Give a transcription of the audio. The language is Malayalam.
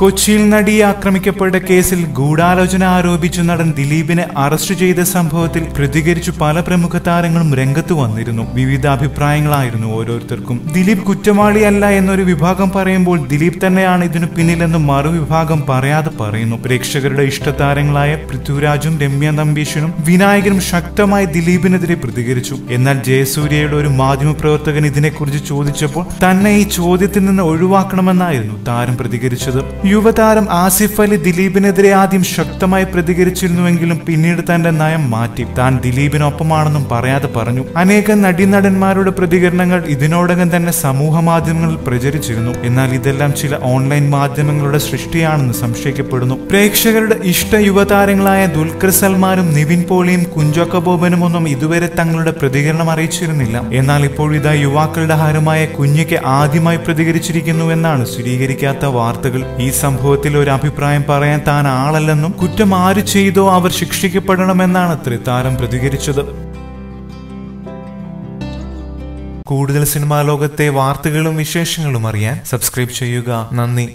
കൊച്ചിയിൽ നടിയെ ആക്രമിക്കപ്പെട്ട കേസിൽ ഗൂഢാലോചന ആരോപിച്ചു നടൻ ദിലീപിനെ അറസ്റ്റ് ചെയ്ത സംഭവത്തിൽ പ്രതികരിച്ചു പല പ്രമുഖ താരങ്ങളും രംഗത്ത് വന്നിരുന്നു. വിവിധ അഭിപ്രായങ്ങളായിരുന്നു ഓരോരുത്തർക്കും. ദിലീപ് കുറ്റവാളിയല്ല എന്നൊരു വിഭാഗം പറയുമ്പോൾ ദിലീപ് തന്നെയാണ് ഇതിനു പിന്നിലെന്ന് മറുവിഭാഗം പറയാതെ പറയുന്നു. പ്രേക്ഷകരുടെ ഇഷ്ടതാരങ്ങളായ പൃഥ്വിരാജും രമ്യ നമ്പീശനും വിനായകനും ശക്തമായി ദിലീപിനെതിരെ പ്രതികരിച്ചു. എന്നാൽ ജയസൂര്യയുടെ ഒരു മാധ്യമപ്രവർത്തകൻ ഇതിനെക്കുറിച്ച് ചോദിച്ചപ്പോൾ തന്നെ ഈ ചോദ്യത്തിൽ നിന്ന് ഒഴിവാക്കണമെന്നായിരുന്നു താരം പ്രതികരിച്ചത്. യുവതാരം ആസിഫ് അലി ദിലീപിനെതിരെ ആദ്യം ശക്തമായി പ്രതികരിച്ചിരുന്നുവെങ്കിലും പിന്നീട് തന്റെ നയം മാറ്റി. താൻ ദിലീപിനൊപ്പമാണെന്നും പറയാതെ പറഞ്ഞു. അനേകം നടീനടന്മാരുടെ പ്രതികരണങ്ങൾ ഇതിനോടകം തന്നെ സമൂഹ മാധ്യമങ്ങളിൽ പ്രചരിച്ചിരുന്നു. എന്നാൽ ഇതെല്ലാം ചില ഓൺലൈൻ മാധ്യമങ്ങളുടെ സൃഷ്ടിയാണെന്ന് സംശയിക്കപ്പെടുന്നു. പ്രേക്ഷകരുടെ ഇഷ്ട യുവതാരങ്ങളായ ദുൽഖർ സൽമാനും നിവിൻ പോളിയും കുഞ്ചോക്ക ബോബനും ഒന്നും ഇതുവരെ തങ്ങളുടെ പ്രതികരണം അറിയിച്ചിരുന്നില്ല. എന്നാൽ ഇപ്പോൾ ഇതാ യുവാക്കളുടെ ഹാരമായ കുഞ്ഞിക്ക് ആദ്യമായി പ്രതികരിച്ചിരിക്കുന്നു എന്നാണ് സ്ഥിരീകരിക്കാത്ത വാർത്തകൾ. ഈ സംഭവത്തിൽ ഒരു അഭിപ്രായം പറയാൻ താൻ ആളല്ലെന്നും കുറ്റം ആര് ചെയ്തോ അവർ ശിക്ഷിക്കപ്പെടണമെന്നാണ് ത്രിതാരം താരം പ്രതികരിച്ചത്. കൂടുതൽ സിനിമാ ലോകത്തെ വാർത്തകളും വിശേഷങ്ങളും അറിയാൻ സബ്സ്ക്രൈബ് ചെയ്യുക. നന്ദി.